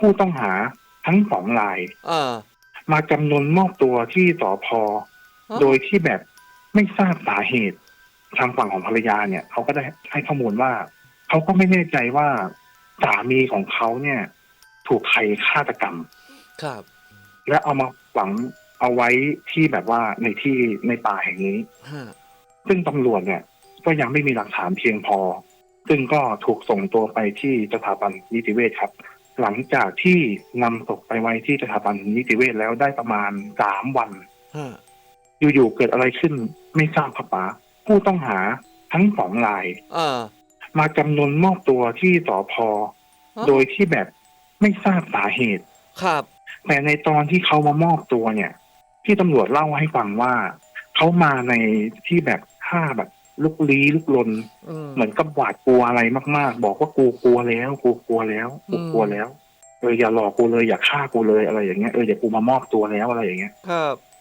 ผู้ต้องหาทั้งสองรายเออ มาจำนวนมอบตัวที่สพฮะโดยที่แบบไม่ทราบสาเหตุ ทางฝั่งของภรรยาเนี่ยเขาก็ได้ให้ข้อมูลว่าเขาก็ไม่แน่ใจว่าสามีของเขาเนี่ย ถูกใครฆาตกรรม ครับ และเอามาฝังเอาไว้ที่แบบว่าในที่ในป่าแห่งนี้ ฮะ ซึ่งตำรวจเนี่ยก็ยังไม่มีหลักฐานเพียงพอ ซึ่งก็ถูกส่งตัวไปที่สถาบันนิติเวชครับ หลังจากที่นำศพไปไว้ที่สถาบันนิติเวชแล้วได้ประมาณสามวัน ฮะอยู่ๆเกิดอะไรขึ้นไม่ทราบครับป๋าผู้ต้องหาทั้งสองราย เออมาจำนวนมอบตัวที่สพฮะโดยที่แบบไม่ทราบสาเหตุ ครับแต่ในตอนที่เขามามอบตัวเนี่ย ที่ตำรวจเล่าให้ฟังว่า เขามาในที่แบบท่าแบบ ลุกลี้ลุกลนอืมเหมือนกับหวาดกลัวอะไรมาก ๆ บอกว่ากูกลัวแล้วกูกลัวแล้วกูกลัวแล้วเอออย่าหลอกกูเลยอย่าฆ่ากูเลยอะไรอย่างเงี้ยเอออย่ากูมามอบตัวแล้วอะไรอย่างเงี้ยครับ